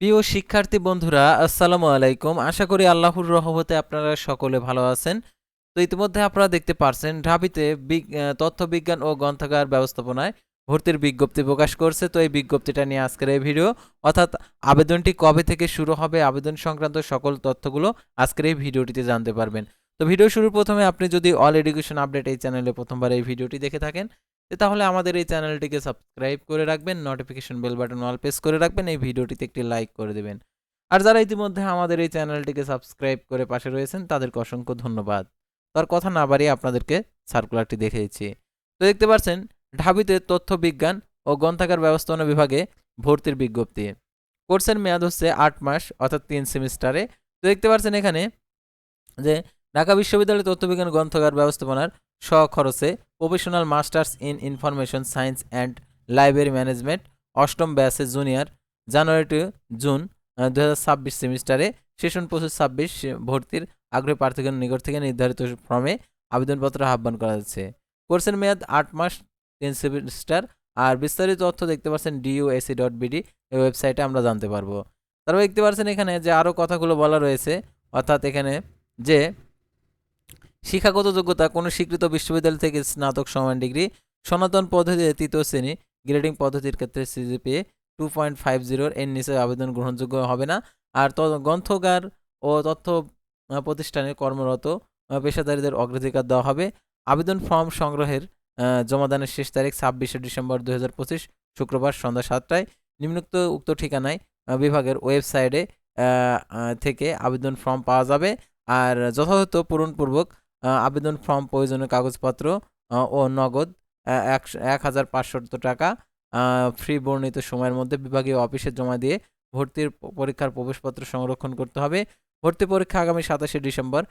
প্রিয় শিক্ষার্থী বন্ধুরা, আসসালামু আলাইকুম। আশা করি আল্লাহর রহমতে আপনারা সকলে ভালো আছেন। তো ইতিমধ্যে আপনারা দেখতে পারছেন, ঢাবিতে তথ্য বিজ্ঞান ও গ্রন্থাগার ব্যবস্থাপনায় ভর্তির বিজ্ঞপ্তি প্রকাশ করছে। তো এই বিজ্ঞপ্তিটা নিয়ে আজকের এই ভিডিও, অর্থাৎ আবেদনটি কবে থেকে শুরু হবে, আবেদন সংক্রান্ত সকল তথ্যগুলো আজকের এই ভিডিওটিতে জানতে পারবেন। তো ভিডিও শুরুর প্রথমে আপনি যদি অল এডুকেশন আপডেট এই চ্যানেলে প্রথমবার এই ভিডিওটি দেখে থাকেন তাহলে আমাদের এই চ্যানেলটিকে সাবস্ক্রাইব করে রাখবেন notification bell button all press করে রাখবেন, এই ভিডিওটিতে একটি লাইক করে দেবেন। আর যারা ইতিমধ্যে আমাদের এই চ্যানেলটিকে সাবস্ক্রাইব করে পাশে রয়েছেন, তাদেরকে অসংখ্য ধন্যবাদ। তার কথা না বাড়িয়ে আপনাদেরকে সার্কুলারটি দেখে দিচ্ছি তো দেখতে পাচ্ছেন, ঢাবিতে তথ্য বিজ্ঞান ও গ্রন্থাগার ব্যবস্থাপনা বিভাগে ভর্তির বিজ্ঞপ্তি। কোর্সের মেয়াদ হচ্ছে আট মাস, অর্থাৎ তিন সেমিস্টারে। তো দেখতে পাচ্ছেন এখানে যে ঢাকা বিশ্ববিদ্যালয় তথ্য বিজ্ঞান গ্রন্থাগার ব্যবস্থাপনার স্বখরচে, professional masters in information science and library management, অষ্টম ব্যাসে জুনিয়র, জানুয়ারি টু জুন দু ছাব্বিশ সেমিস্টারে, সেশন পঁচিশ ছাব্বিশ, ভর্তির আগ্রহী প্রার্থীগণ নিকট থেকে নির্ধারিত ফর্মে আবেদনপত্র আহ্বান করা যাচ্ছে কোর্সের মেয়াদ আট মাস, তিন সেমিস্টার, আর বিস্তারিত তথ্য দেখতে পাচ্ছেন ডিইউএসি ডট বিডি এই ওয়েবসাইটে আমরা জানতে পারব। তারপর দেখতে পাচ্ছেন এখানে যে আরও কথাগুলো বলা রয়েছে, অর্থাৎ এখানে যে শিক্ষাগত যোগ্যতা, কোনো স্বীকৃত বিশ্ববিদ্যালয় থেকে স্নাতক সমান ডিগ্রি, সনাতন পদ্ধতিতে তৃতীয় শ্রেণি, গ্রেডিং পদ্ধতির ক্ষেত্রে সিজিপিএ টু পয়েন্ট ফাইভ জিরোর এর নিচে আবেদন গ্রহণযোগ্য হবে না। আর গ্রন্থগার ও তথ্য প্রতিষ্ঠানে কর্মরত পেশাদারীদের অগ্রাধিকার দেওয়া হবে। আবেদন ফর্ম সংগ্রহের জমাদানের শেষ তারিখ ছাব্বিশে ডিসেম্বর দু হাজার পঁচিশ, শুক্রবার সন্ধ্যা সাতটায়। নিম্নোক্ত উক্ত ঠিকানায় বিভাগের ওয়েবসাইটে থেকে আবেদন ফর্ম পাওয়া যাবে। আর যথাযথ পূরণপূর্বক আবেদন ফর্ম, প্রয়োজনীয় কাগজপত্র ও নগদ এক হাজার পাঁচশত টাকা ফ্রি বর্ণিত সময়ের মধ্যে বিভাগীয় অফিসে জমা দিয়ে ভর্তির পরীক্ষার প্রবেশপত্র সংরক্ষণ করতে হবে। ভর্তি পরীক্ষা আগামী সাতাশে ডিসেম্বর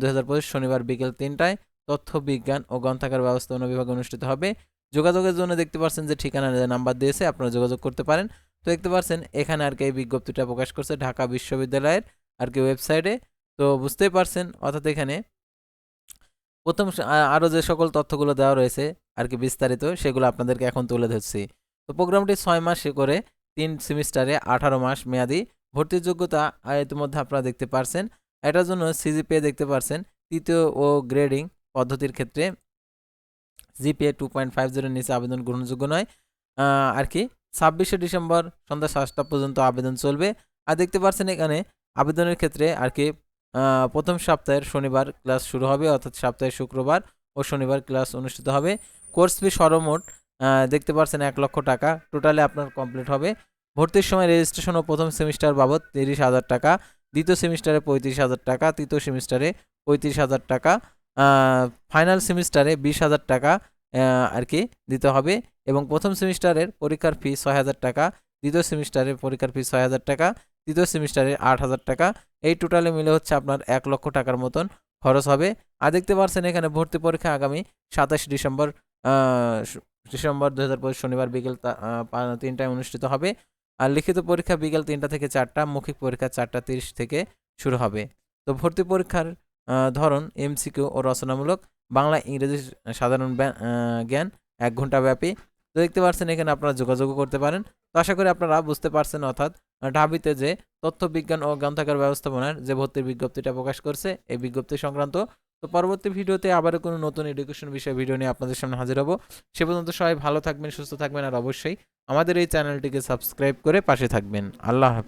দু হাজার পঁচিশ শনিবার বিকেল তিনটায়। তথ্য, বিজ্ঞান ও গ্রন্থাগার ব্যবস্থাপনা বিভাগে অনুষ্ঠিত হবে। যোগাযোগের জন্য দেখতে পাচ্ছেন যে ঠিকানা নাম্বার দিয়েছে, আপনারা যোগাযোগ করতে পারেন। তো দেখতে পাচ্ছেন এখানে আর কি এই বিজ্ঞপ্তিটা প্রকাশ করছে ঢাকা বিশ্ববিদ্যালয়ের আর কি ওয়েবসাইটে। তো বুঝতেই পারছেন, অর্থাৎ এখানে প্রথম আরও যে সকল তথ্যগুলো দেওয়া রয়েছে আর কি বিস্তারিত, সেগুলো আপনাদেরকে এখন তুলে ধরছি। তো প্রোগ্রামটি ছয় মাসে করে তিন সেমিস্টারে আঠারো মাস মেয়াদি ভর্তির যোগ্যতা ইতিমধ্যে আপনারা দেখতে পারছেন। এটার জন্য সিজিপিএ দেখতে পারছেন, তৃতীয় ও গ্রেডিং পদ্ধতির ক্ষেত্রে জিপিএ টু পয়েন্ট ফাইভ জিরোর নিচে আবেদন গ্রহণযোগ্য নয়। আর কি ছাব্বিশে ডিসেম্বর সন্ধ্যা সাতটা পর্যন্ত আবেদন চলবে। আর দেখতে পারছেন এখানে আবেদনের ক্ষেত্রে আর কি প্রথম সপ্তাহের শনিবার ক্লাস শুরু হবে, অর্থাৎ সপ্তাহের শুক্রবার ও শনিবার ক্লাস অনুষ্ঠিত হবে। কোর্স ফি সর্বমোট দেখতে পাচ্ছেন এক লক্ষ টাকা। টোটালে আপনার কমপ্লিট হবে। ভর্তির সময় রেজিস্ট্রেশন ও প্রথম সেমিস্টার বাবদ তিরিশ হাজার টাকা, দ্বিতীয় সেমিস্টারে পঁয়ত্রিশ হাজার টাকা, তৃতীয় সেমিস্টারে পঁয়ত্রিশ হাজার টাকা ফাইনাল সেমিস্টারে বিশ হাজার টাকা আর কি দিতে হবে। এবং প্রথম সেমিস্টারের পরীক্ষার ফি ছয় হাজার টাকা, দ্বিতীয় সেমিস্টারের পরীক্ষার ফি ছয় হাজার টাকা তৃতীয় সেমিস্টারে আট হাজার টাকা। এই টোটালে মিলে হচ্ছে আপনার এক লক্ষ টাকার মতন খরচ হবে। আর দেখতে পাচ্ছেন এখানে ভর্তি পরীক্ষা আগামী সাতাশ ডিসেম্বর ডিসেম্বর দু হাজার পঁচিশ শনিবার বিকেল তিনটায় অনুষ্ঠিত হবে। আর লিখিত পরীক্ষা বিকেল তিনটা থেকে চারটা, মৌখিক পরীক্ষা চারটা তিরিশ থেকে শুরু হবে। তো ভর্তি পরীক্ষার ধরন এমসিকিউ ও রচনামূলক। বাংলা, ইংরেজি, সাধারণ জ্ঞান এক ঘণ্টা ব্যাপী। তো দেখতে পাচ্ছেন এখানে আপনারা যোগাযোগ করতে পারেন। তো আশা করি আপনারা বুঝতে পারছেন অর্থাৎ ঢাবিতে যে তথ্য বিজ্ঞান ও গ্রন্থাগার ব্যবস্থাপনার যে ভর্তির বিজ্ঞপ্তিটা প্রকাশ করছে, এই বিজ্ঞপ্তি সংক্রান্ত, তো পরবর্তী ভিডিওতে আবারও কোনো নতুন এডুকেশন বিষয়ে ভিডিও নিয়ে আপনাদের সামনে হাজির হব। সে পর্যন্ত সবাই ভালো থাকবেন, সুস্থ থাকবেন, আর অবশ্যই আমাদের এই চ্যানেলটিকে সাবস্ক্রাইব করে পাশে থাকবেন। আল্লাহ হাফেজ।